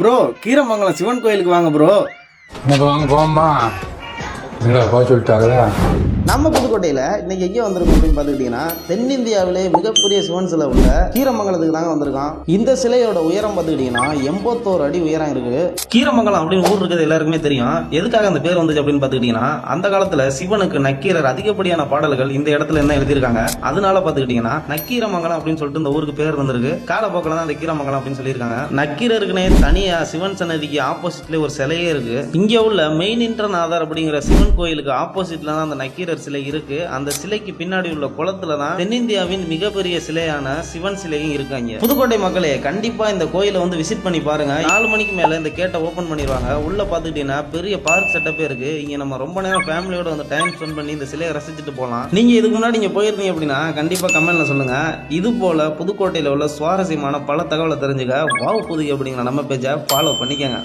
Bro Keeramangalam Sivan கோயிலுக்கு வாங்க bro எனக்கு வாங்க போமா இல்லை போக சொல்லிட்டாங்களா? நம்ம புதுக்கோட்டையில் இன்னைக்கு எங்கே வந்திருக்கோம் அப்படின்னு பார்த்துக்கிட்டிங்கன்னா தென்னிந்தியாவிலே மிகப்பெரிய சிவன் சிலை உள்ள கீரமங்கலத்துக்கு தாங்க வந்திருக்கோம் இந்த சிலையோட உயரம் பார்த்துக்கிட்டிங்கன்னா எண்பத்தோரு அடி உயரம் இருக்கு. கீரமங்கலம் அப்படின்னு ஊர் இருக்கிறது எல்லாருக்குமே தெரியும். எதுக்காக அந்த பேர் வந்துச்சு அப்படின்னு பார்த்துக்கிட்டிங்கன்னா அந்த காலத்தில் சிவனுக்கு நக்கீரர் அதிகப்படியான பாடல்கள் இந்த இடத்துல என்ன எழுதியிருக்காங்க? அதனால பார்த்துக்கிட்டிங்கன்னா நக்கீரமங்கலம் அப்படின்னு சொல்லிட்டு இந்த ஊருக்கு பேர் வந்திருக்கு. காலப்போக்கில் தான் அந்த கீரமங்கலம் அப்படின்னு சொல்லியிருக்காங்க. நக்கீரருக்குனே தனியா சிவன் சன்னதிக்கு ஆப்போசிட்ல ஒரு சிலையே இருக்கு. இங்க உள்ள மெயின் இன்டர்நாதர் அப்படிங்கிற சிவன் கோயிலுக்கு ஆப்போசிட்ல தான் அந்த நக்கீரர் சிலை இருக்கு. அந்த சிலைக்கு பின்னாடி உள்ள குளத்துல தான் தென்னிந்தியாவின் மிகப்பெரிய சிலையான சிவன் சிலையும் இருக்காங்க புதுக்கோட்டை மக்களே கண்டிப்பா இந்த கோயிலை வந்து விசிட் பண்ணி பாருங்க. நாலு மணிக்கு மேல இந்த கேட்டை ஓபன் பண்ணிடுவாங்க. உள்ள பாத்துக்கிட்டீங்கன்னா பெரிய பார்க் செட்டப்பே இருக்கு. இங்க நம்ம ரொம்ப நேரம் ஃபேமிலியோட வந்து டைம் ஸ்பெண்ட் பண்ணி இந்த சிலையை ரசிச்சுட்டு போகலாம். நீங்க இதுக்கு முன்னாடி இங்க போயிருந்தீங்க அப்படின்னா கண்டிப்பா கமெண்ட்ல சொல்லுங்க. இது போல புதுக்கோட்டையில உள்ள சுவாரஸ்யமான பல தகவலை தெரிஞ்சுக்க வாவ் புதுகை அப்படிங்கிற நம்ம பேஜை ஃபாலோ பண்ணிக்கங்க.